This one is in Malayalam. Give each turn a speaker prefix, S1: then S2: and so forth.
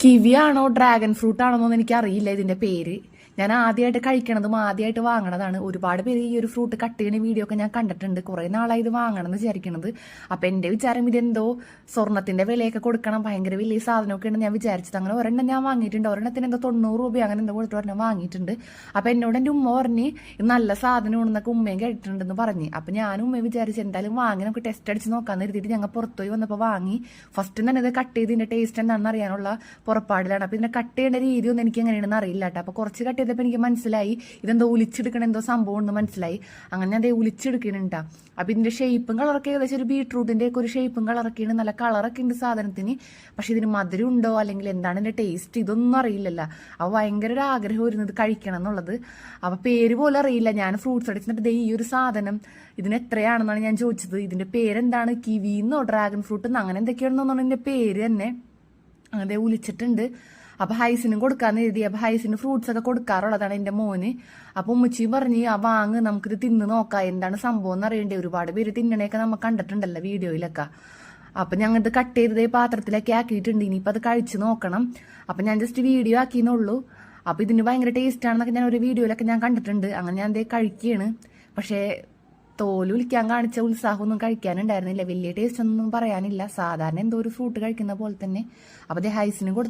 S1: കിവി ആണോ ഡ്രാഗൺ ഫ്രൂട്ട് ആണോ എന്നൊന്നും എനിക്ക് അറിയില്ല ഇതിന്റെ പേര്. ഞാൻ ആദ്യമായിട്ട് കഴിക്കണതും ആദ്യമായിട്ട് വാങ്ങണതാണ്. ഒരുപാട് പേര് ഈ ഒരു ഫ്രൂട്ട് കട്ട് ചെയ്യുന്ന വീഡിയോ ഒക്കെ ഞാൻ കണ്ടിട്ടുണ്ട്. കുറേ നാളായി ഇത് വാങ്ങണം എന്ന് വിചാരിക്കണത്. അപ്പൊ എന്റെ വിചാരം ഇതെന്തോ സ്വർണത്തിന്റെ വിലയൊക്കെ കൊടുക്കണം. ഭയങ്കര വലിയ സാധനമൊക്കെ ഉണ്ട് ഞാൻ വിചാരിച്ചത്. അങ്ങനെ ഒരെണ്ണം ഞാൻ വാങ്ങിയിട്ടുണ്ട്. ഒരെണ്ണത്തിന് എന്തോ തൊണ്ണൂറ് രൂപ അങ്ങനെ എന്തോ കൊടുത്തിട്ട് ഒരെണ്ണം വാങ്ങിയിട്ടുണ്ട്. അപ്പൊ എന്നോട് എന്റെ ഉമ്മ പറഞ്ഞ് ഇത് നല്ല സാധനമാണെന്നൊക്കെ ഉമ്മയും കേട്ടിട്ടുണ്ടെന്ന് പറഞ്ഞ്. അപ്പൊ ഞാനും ഉമ്മയും വിചാരിച്ചു എന്തായാലും വാങ്ങി നമുക്ക് ടെസ്റ്റ് അടിച്ച് നോക്കാന്ന് കരുതിയിട്ട് ഞങ്ങൾ പുറത്തുപോയി വന്നപ്പോൾ വാങ്ങി. ഫസ്റ്റ് തന്നെ ഇത് കട്ട് ചെയ്ത് ഇതിന്റെ ടേസ്റ്റ് എന്താണെന്ന് അറിയാനുള്ള പുറപ്പാടിലാണ്. അപ്പൊ ഇതിനെ കട്ട് ചെയ്യേണ്ട രീതി ഒന്നും എനിക്ക് എങ്ങനെയാണെന്ന് അറിയില്ല കേട്ടോ അപ്പൊ കുറച്ച് കട്ട് ചെയ്തപ്പോൾ എനിക്ക് മനസ്സിലായി. ഇതെന്തോ ഒലിച്ചെടുക്കണ എന്തോ സംഭവം എന്ന് മനസ്സിലായി. അങ്ങനെ ഞാൻ ദേ ഉലിച്ചെടുക്കണുണ്ടാ അപ്പൊ ഇതിന്റെ ഷേപ്പും കളറൊക്കെ ഏകദേശം ഒരു ബീട്രൂട്ടിന്റെ ഒക്കെ ഒരു ഷേപ്പും കളറൊക്കെയാണ് നല്ല കളറൊക്കെ ഉണ്ട് സാധനത്തിന്. പക്ഷെ ഇതിന് മധുരം ഉണ്ടോ? അല്ലെങ്കിൽ എന്താണ് ഇതിന്റെ ടേസ്റ്റ് ഇതൊന്നും അറിയില്ലല്ലോ. അപ്പോൾ ഭയങ്കര ഒരു ആഗ്രഹം വരുന്നത് കഴിക്കണം എന്നുള്ളത്. അപ്പോൾ പേര് പോലും അറിയില്ല. ഞാൻ ഫ്രൂട്ട്സ് അടിച്ചിട്ട് ദേ ഈ ഒരു സാധനം ഇതിന് എത്രയാണെന്നാണ് ഞാൻ ചോദിച്ചത്. ഇതിന്റെ പേരെന്താണ്? കിവിന്നോ ഡ്രാഗൺ ഫ്രൂട്ട് എന്നോ അങ്ങനെ എന്തൊക്കെയാണെന്നോ ഇതിന്റെ പേര് തന്നെ. അങ്ങനെ വിളിച്ചിട്ടുണ്ട് അപ്പൊ ഹൈസിനും കൊടുക്കാന്ന് എഴുതി അപ്പൊ ഹൈസിന് ഫ്രൂട്ട്സ് ഒക്കെ കൊടുക്കാറുള്ളതാണ് എന്റെ മോന്. അപ്പൊ ഉമ്മച്ചിയും പറഞ്ഞ് ആ വാങ്ങ് നമുക്കിത് തിന്ന് നോക്കാം. എന്താണ് സംഭവം എന്ന് അറിയണ്ടേ? ഒരുപാട് പേര് തിന്നണേക്കെ നമ്മൾ കണ്ടിട്ടുണ്ടല്ലോ വീഡിയോയിലൊക്കെ. അപ്പൊ ഞങ്ങൾ ഇത് കട്ട് ചെയ്തത് പാത്രത്തിലൊക്കെ ആക്കിയിട്ടുണ്ട്. ഇനിയിപ്പോ അത് കഴിച്ച് നോക്കണം. അപ്പൊ ഞാൻ ജസ്റ്റ് വീഡിയോ ആക്കിയെന്നുള്ളൂ അപ്പൊ ഇതിന് ഭയങ്കര ടേസ്റ്റ് ആണെന്നൊക്കെ ഞാൻ ഒരു വീഡിയോയിലൊക്കെ ഞാൻ കണ്ടിട്ടുണ്ട്. അങ്ങനെ ഞാൻ ദേ കഴിക്കുകയാണ് പക്ഷേ തോൽ വിളിക്കാൻ കാണിച്ച ഉത്സാഹമൊന്നും കഴിക്കാനുണ്ടായിരുന്നില്ല. വലിയ ടേസ്റ്റ് ഒന്നും പറയാനില്ല. സാധാരണ എന്തോ ഒരു ഫ്രൂട്ട് കഴിക്കുന്ന പോലെ തന്നെ. അപ്പൊ ദേ ഹൈസിനും കൊടുത്തു